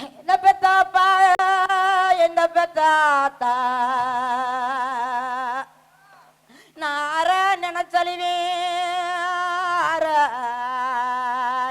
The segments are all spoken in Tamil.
என்ன பெத்தாப்பா? என்ன பெத்தாத்தா? நான் அற நினைச்சலிவே அற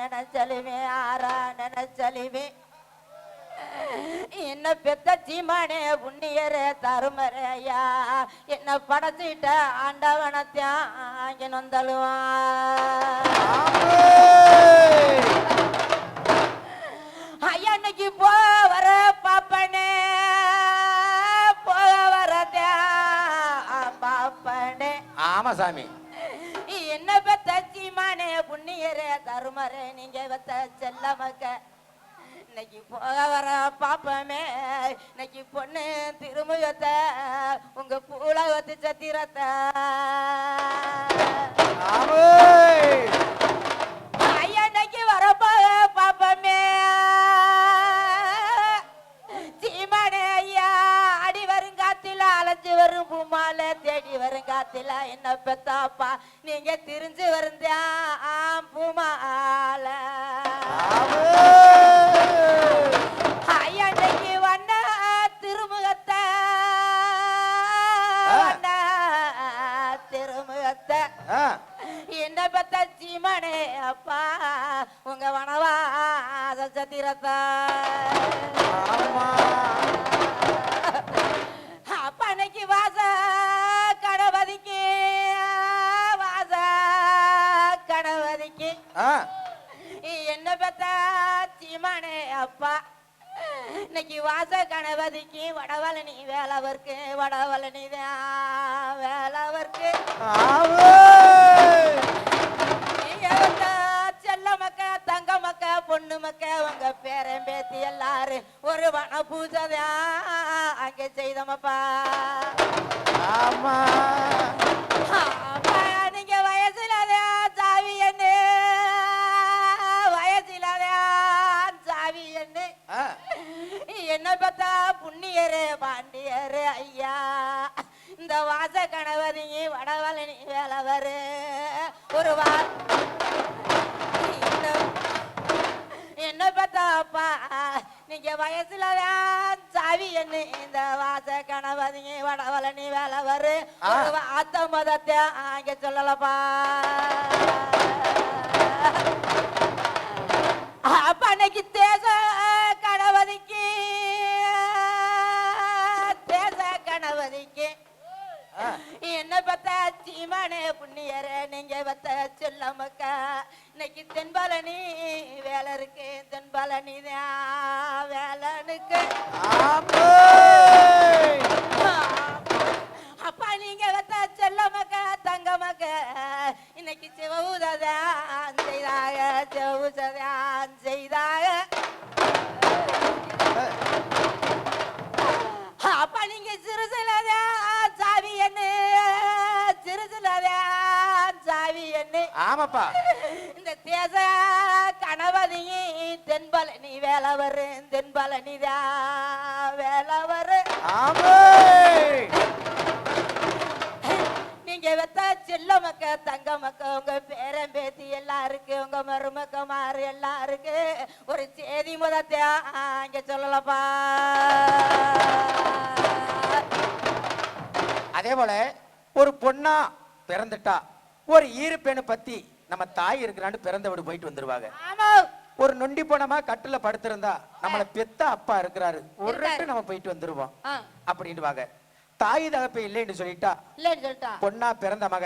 நினைச்சலிவே அற நினைச்சலிவே என்ன பெத்த சீமானே புண்ணியரே தருமரே என்ன படைச்சிட்ட ஆண்டவனத்தான் அங்கே நொந்தழுவான் ஆமா சாமி என்ன பெத்த சீமானே புண்ணியரே தருமரே நீங்க பெத்த செல்ல மக்க இன்னைக்கு போக வர பாப்பமே இன்னைக்கு பொண்ணு திருமுகத்தை உங்க பூலகத்து சத்திரத்தை. என்ன பத்த சீமனே அப்பா. உங்க வனவா சத்திரத்தா. அப்பா இன்னைக்கு வாச கணபதிக்கு வாச கணபதிக்கு. என்ன பத்த சீமனே அப்பா. இன்னைக்கு வாச கணபதிக்கு வடவலனி வேலவர்க்கு வடவலனி தான் வேலவர்க்கு. ஆமே மக்க பொண்ணு மக்க உங்க பேரன் பேத்தி எல்லாரும் ஒரு வன பூஜை அங்கே செய்தமப்பா. ஆமா. கணவரி வடவலனி வேலவரு ஒரு வாத்த மதத்தை அங்க சொல்லலப்பா. அப்ப அன்னைக்கு தேச கணவதிக்கு தேச கணவதிக்கு ஆ, என்ன பார்த்தா சீமானே புண்ணியரே நீங்க பத்த சொல்ல மக்கா இன்னைக்கு தென்பலனி வேலை இருக்கு. தென்பலனி தான் வேலைனுக்கு ஆமாப்பா இந்த தேச கணவதி தென்பலனி வேலை வரு தென்பலனி தான் வேலை வரு ஆமே. நீங்க வெத்த செல்ல மக்க தங்க மக்க உங்க பேரன் பேத்தி எல்லாம் இருக்கு உங்க மருமக்க மாறு எல்லாம் இருக்கு. ஒரு செய்தி முதத்தை இங்க சொல்லலப்பா. அதே போல ஒரு பொண்ணா பிறந்துட்டா ஒரு ஈரப்பெண்ணை பத்தி நம்ம தாய் இருக்கிறான்னு பிறந்த வீடு போயிட்டு வந்துருவாங்க. ஒரு நொண்டி போனமா கட்டுல படுத்திருந்தா நம்மள பெத்த அப்பா இருக்கிறாரு. ஒரு ரெட்டு நம்ம போயிட்டு வந்துருவோம். ஆ, அப்படின்ட்டுவாங்க தாய் தகப்பை இல்லைன்னு சொல்லிட்டா பொண்ணா பிறந்த மக.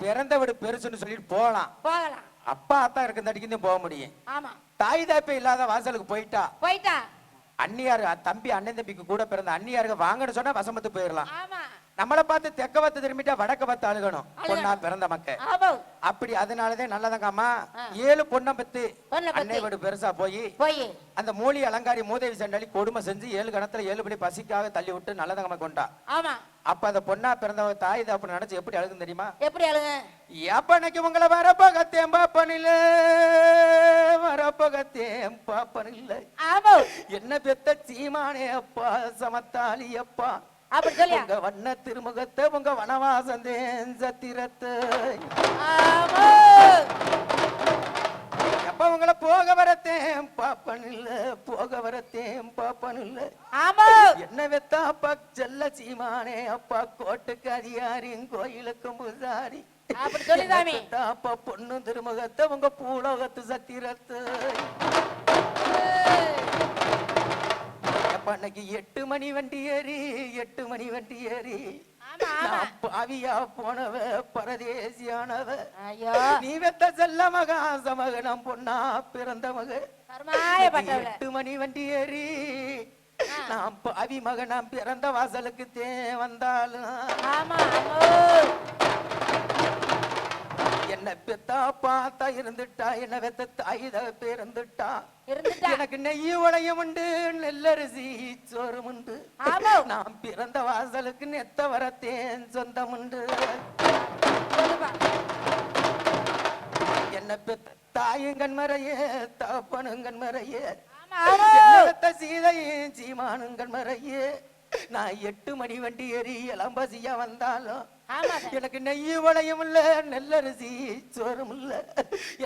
பிறந்த வீடு பெருசுன்னு சொல்லிட்டு போகலாம். அப்பா தான் போக முடியும். தாய் தகப்பை இல்லாத வாசலுக்கு போயிட்டா போயிட்டா. அண்ணியாரு தம்பி அண்ணன் தம்பிக்கு கூட பிறந்த அண்ணியாருக்கு வாங்கன்னு சொன்னா வசமத்து போயிடலாம் நம்மளை பார்த்து தெக்க பார்த்து திரும்பிட்டா வடக்க பார்த்து அழுகணும். பொண்ணா பிறந்த மக்க அப்படி அதனாலதான் நல்லதாங்கம்மா. ஏழு பொண்ணை பத்து. அன்னை வீடு பெருசா போய் அந்த மூலி அலங்காரி மூதேவி சண்டாளி கொடுமை செஞ்சு ஏழு கணத்துல ஏழு படி பசிக்காக தள்ளி விட்டு நல்லதங்கம்மா கொண்டா. அப்ப அந்த பொண்ணா பிறந்தவ தாய் அப்படி நினைச்சு எப்படி அழுகும் தெரியுமா? எப்படி அழுங்க எப்பனைக்கு உங்களை வரப்பகத்தேன் பாப்பனில்ல வரப்பகத்தேன் பாப்பனில்ல. ஆமா. என்ன பெத்த சீமானே அப்பா சமத்தாளி அப்பா. அப்படி சொல்லியா? உங்க வண்ண திருமுகத்தை உங்க வனவாசந்தேன் சத்திரத்தை. ஆமா. அப்ப உங்களை போக வரத்தேன்? பாப்பன் இல்ல போக வரத்தேன் பாப்பன் இல்ல. ஆமா. என்ன வெத்தா அப்பா செல்ல சீமானே அப்பா கோட்டுக்கு அதிகாரியும் கோயிலுக்கும் புசாரி அப்படி சொல்லு அப்பா பொண்ணு திருமுகத்தை உங்க பூலோகத்து சத்திரத்து. அன்னைக்கு எட்டு மணி வண்டி ஏறி எட்டு மணி வண்டி ஏறி பாவியா போனவ பரதேசியானவ. நீ வெத்த செல்ல மகா சமகனம் பொண்ணா பிறந்த மக கர்மாயப்பட்டவள எட்டு மணி வண்டி ஏறி நான் பாவி மகனாம் பிறந்த வாசலுக்கு தே வந்தாலும். என்ன பெத்தா பார்த்தா இருந்துட்டா என்ன வெத்த தாய் தகப்பே இருந்துட்டா. எனக்கு நெய் உடையும் உண்டு நெல்லரிசி சோறும் உண்டு. நான் பிறந்த வாசலுக்கு நெத்த வரத்தேன் சொந்தம் உண்டு. என்ன பெத்த தாயும் கண்மறையே தகப்பனும் கண்மறையே சீதையும் சீமானும் கண்மறையே நான் எட்டு மணி வண்டி ஏறி இளம்பசியா வந்தாலும். எனக்கு நெய் வளையும் இல்ல நெல்லரிசி சோறும் இல்ல.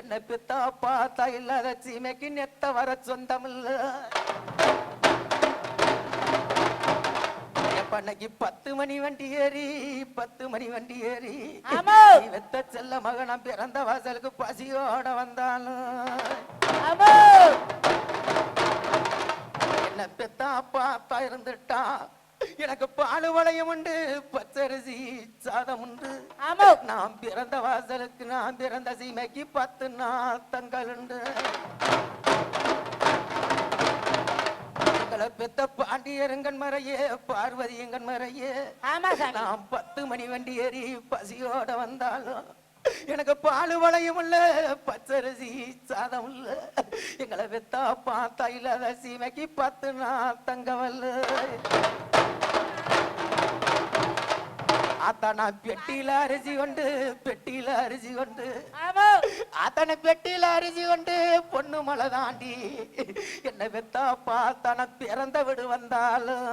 என்ன பெத்தா பார்த்தா இல்லாத சீமைக்கு நெத்த வர சொந்தம் இல்ல. அன்னைக்கு பத்து மணி வண்டி ஏறி பத்து மணி வண்டி ஏறி வெத்த செல்ல மகனா பிறந்த வாசலுக்கு பசியோட வந்தாலும் என்ன பெத்தா பார்த்தா இருந்துட்டா எனக்கு பால் வளையம் உண்டு பச்சரிசி சாதம் உண்டு. ஆமா. நான் பிறந்த வாசலுக்கு நான் பிறந்த சீமைக்கு பத்து நாள் தங்கள் உண்டு. எங்களை பெத்த பாண்டியருங்கன் மறையே பார்வதியங்கன் மறையே. ஆமா நான் பத்து மணி வண்டி ஏறி பசியோட வந்தாலும் எனக்கு பால் வளையும் இல்ல பச்சரிசி சாதம் இல்ல எங்களை வெத்தா பார்த்தா இல்லாத சீமைக்கு பத்து நாள் தங்கவல்ல ஆத்தா நான் பெட்டியில அரிசி கொண்டு பெட்டியில அரிசி கொண்டு ஆமா. அத்தனை பெட்டியில அரிசி கொண்டு பொண்ணு மலை தாண்டி. என்ன வெத்தா பார்த்தா நான் பிறந்த விடு வந்தாலும்.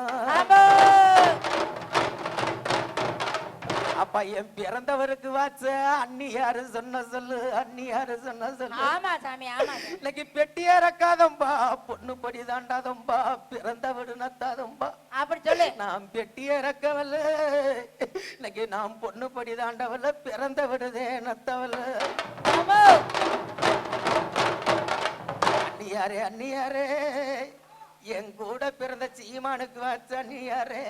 அப்பா என் பிறந்தவருக்கு வாச்ச அண்ணி யாரு சொன்ன சொல்லு அண்ணி யாரு சொன்ன சொல்லு. ஆமா சாமி ஆமா. இன்னைக்கு பெட்டியே இறக்காதம்பா பொண்ணு படி தாண்டாதம்பா பிறந்த விடு நத்தாதம்பா. அப்படி சொல்லு. நான் பெட்டியே இறக்கவல்ல இன்னைக்கு நான் பொண்ணு படி தாண்டவல்ல பிறந்த விடுதே நத்தவல்ல. அண்ணியாரே அண்ணியாரே என் கூட பிறந்த சீமானுக்கு வாச்ச அண்ணியாரே.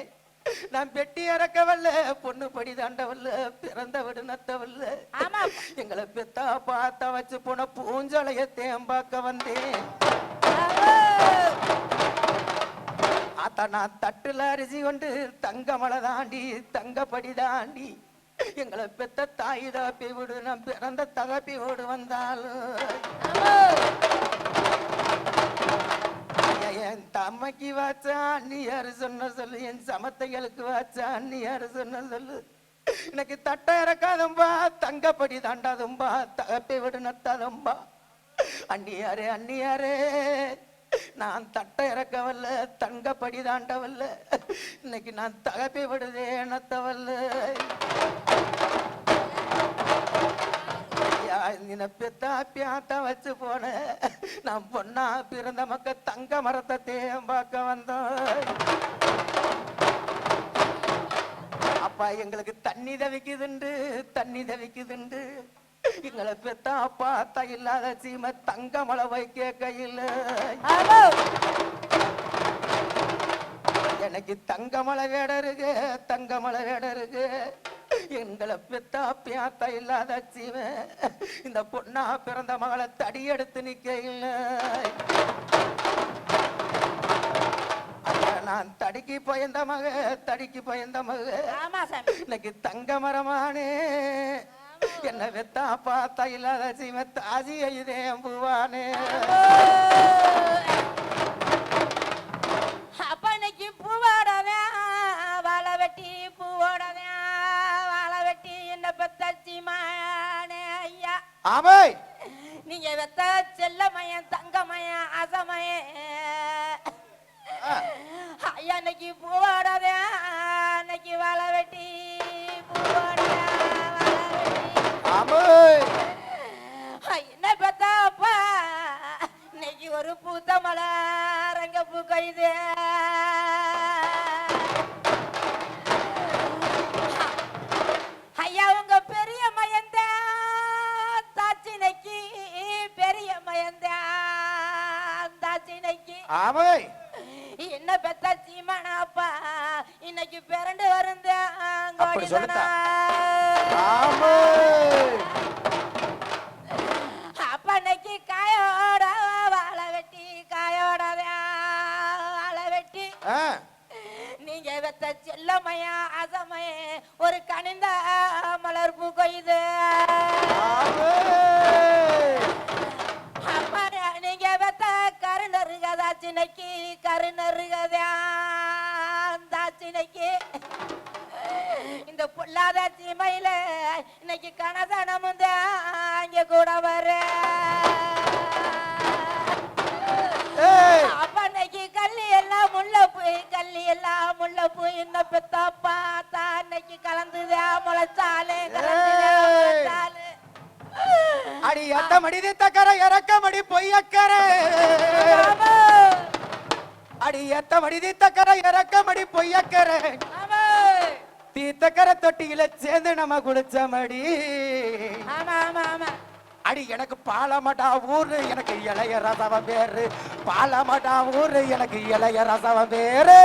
நான் பெட்டி இறக்கவல்ல பொண்ணு படி தாண்டவல்ல பிறந்த விடு நத்தவல்ல. எங்களை பெத்தா பார்த்தா வச்சு போன பூஞ்சலைய தேம்பாக்க வந்தேன். ஆத்தா நான் தட்டுல அரிசி கொண்டு தங்கமலை தாண்டி தங்கப்படி தாண்டி எங்களை பெத்த தாய் தாப்பி விடு நான் பிறந்த தகப்பி விடு வந்தாலும். என் தம்மைக்கு வாச்சா அண்ணியாரு சொன்ன சொல்லு என் சமத்தைகளுக்கு வாச்சா அண்ணியாரு சொன்ன சொல்லு. எனக்கு தட்டை இறக்காதும்பா தங்கப்படி தாண்டாதும்பா தகப்பை விடு நத்தாதும்பா. அண்ணியாரே அண்ணியாரே நான் தட்டை இறக்கவல்ல தங்கப்படி தாண்டவல்ல. இன்னைக்கு நான் தகப்பை விடுதே நத்தவல்ல. ஐயா, நின வச்சு போன நான் பொண்ணா பிறந்த மக்க தங்க மரத்தை தேம்பாக்க வந்தோம் அப்பா எங்களுக்கு தண்ணி தவிக்குதுண்டு தண்ணி தவிக்குதுண்டு எங்களை பெத்தா அப்பா இல்லாத சீமை தங்க மலை வைக்க கையில் எனக்கு எனக்கு தங்கமலை வேட இருக்கு தங்க மலை வேட இருக்கு எங்களை பெத்தா பியாத்தா இல்லாத சீமை இந்த பொண்ணா பிறந்த மகளை தடி எடுத்து நிக்க இல்லை நான் தடிக்கு பயந்த மக தடிக்கு பயந்த மக. இன்னைக்கு தங்க மரமானே. என்ன வெத்தா பார்த்தா இல்லாத சீமை தாசி ஐதே பூவானே ஆமை நீங்க வெத்த செல்லமயன் தங்கமயன் அசமயன் ஐயா இன்னைக்கு பூவோடவே இன்னைக்கு வாழை வெட்டி பூவோடவே வாழை வெட்டி ஆமை என்ன பெத்தப்பா மலரங்க பூ கைது நீங்க வெத்த செல்லமையா அசமைய ஒரு கனிந்த மலர் பூ கொய்து அப்பா நீங்க வெத்த கருணரு கதா சினைக்கு கருணரு கதா சினைக்கு. இந்த பொல்லாத சீமையில இன்னைக்கு கனசனமும் அங்க கூட வர கல்லி எல்லாம் முள்ள போய் இந்த பெத்தா பார்த்தா இன்னைக்கு கலந்துதா முளைச்சாலே கலந்துதா ஏய். முளைச்சாலே. அடி அத்த மடிதி தக்கரை இறக்கமடி பொய்யக்கரை. ஆமா, அடி எத்த மடிதி தக்கரை இறக்கமடி பொய்யக்கரை. ஆமா, தீத்தக்கரை தொட்டியில சேர்ந்து நம்ம குடிச்ச மடி ஆமா, ஆமா, ஆமா. அடி எனக்கு பாலமடா ஊரு எனக்கு இளைய ரசவ பேரு பாலமடா ஊரு எனக்கு இளைய ரசவ பேரு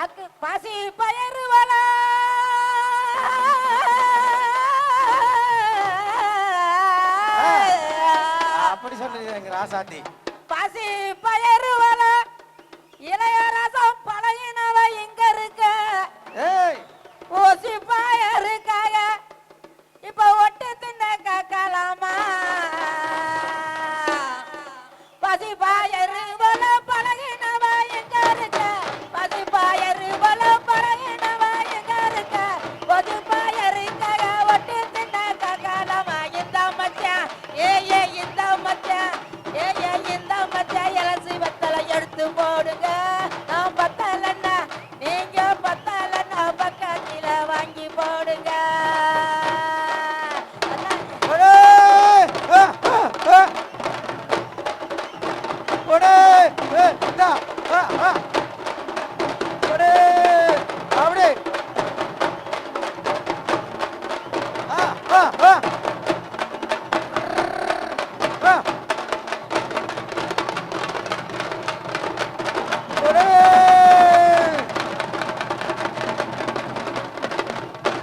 பாக்கு பாசி பயறுவலா அப்படி சொல்லுங்க எங்க ராசாத்தி. பாசி பயறுவலா இளைய ரசம் பழையினவ எங்க இருக்க. ஓசி பாயருக்காக. இப்ப ஒட்டு தின்ன கக்கலாமா